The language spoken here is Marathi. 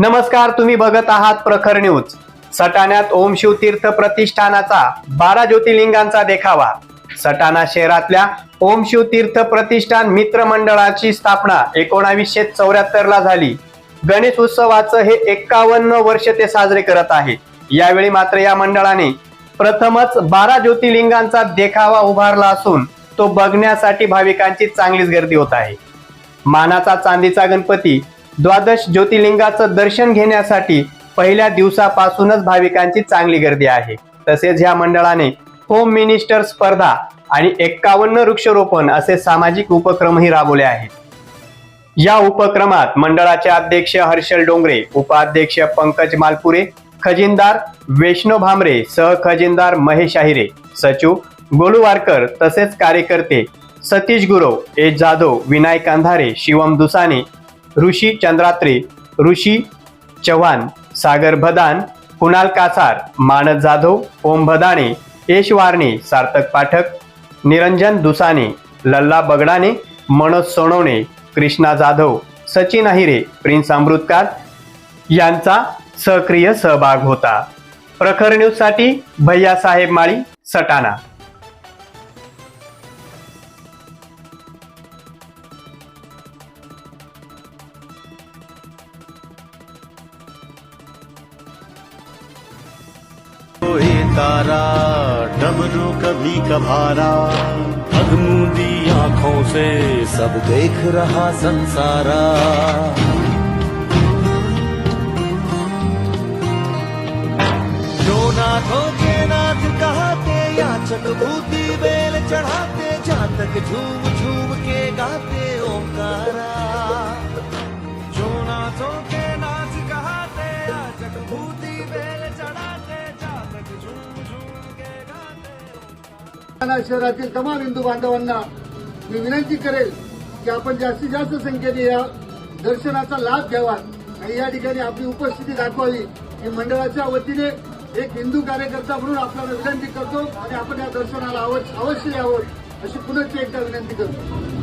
नमस्कार तुम्ही बघत आहात प्रखर न्यूज. सटाण्यात ओम शिवतीर्थ प्रतिष्ठानाचा बारा ज्योतिर्लिंगांचा देखावा. सटाणा शहरातल्या ओम शिवतीर्थ प्रतिष्ठान मित्र मंडळाची स्थापना एकोणावीसशे चौऱ्याहत्तर ला झाली. गणेश उत्सवाचं हे एक्कावन्न वर्ष ते साजरे करत आहे. यावेळी मात्र या मंडळाने प्रथमच बारा ज्योतिर्लिंगांचा देखावा उभारला असून तो बघण्यासाठी भाविकांची चांगलीच गर्दी होत आहे. मानाचा चांदीचा गणपती द्वादश ज्योतिर्लिंगाचं दर्शन घेण्यासाठी पहिल्या दिवसापासूनच भाविकांची चांगली गर्दी आहे. तसेच ह्या मंडळाने होम मिनिस्टर स्पर्धा आणि एक्कावन्न वृक्षरोपण असे सामाजिक उपक्रमही राबवले आहेत. या उपक्रमात मंडळाचे अध्यक्ष हर्षल डोंगरे उपाध्यक्ष पंकज मालपुरे खजिनदार वैष्णव भामरे सहखजिनदार महेश आहिरे सचिव गोलुवारकर तसेच कार्यकर्ते सतीश गुरव ए जाधव विनायक अंधारे शिवम दुसाने ऋषी चंद्रात्रे ऋषी चव्हाण सागर भदान कुणाल कासार मानस जाधव ओम भदाणे यश वारणे सार्थक पाठक निरंजन दुसाने लल्ला बगडाने मनोज सोनवणे कृष्णा जाधव सचिन अहिरे प्रिन्स अमृतकार यांचा सक्रिय सहभाग होता. प्रखर न्यूजसाठी भैयासाहेब माळी सटाणा. सितारा डमरू कभी कभारा अगमूदी आंखों से सब देख रहा संसारा। जो नाथों के नाथ कहते या चकभूति बेल चढ़ाते जातक झूम शहरातील तमाम हिंदू बांधवांना मी विनंती करेल की आपण जास्तीत जास्त संख्येने या दर्शनाचा लाभ घ्यावा आणि या ठिकाणी आपली उपस्थिती दाखवावी. ही मंडळाच्या वतीने एक हिंदू कार्यकर्ता म्हणून आपल्याला विनंती करतो आणि आपण या दर्शनाला अवश्य अवश्य यावं अशी पुनश्च एकदा विनंती करतो.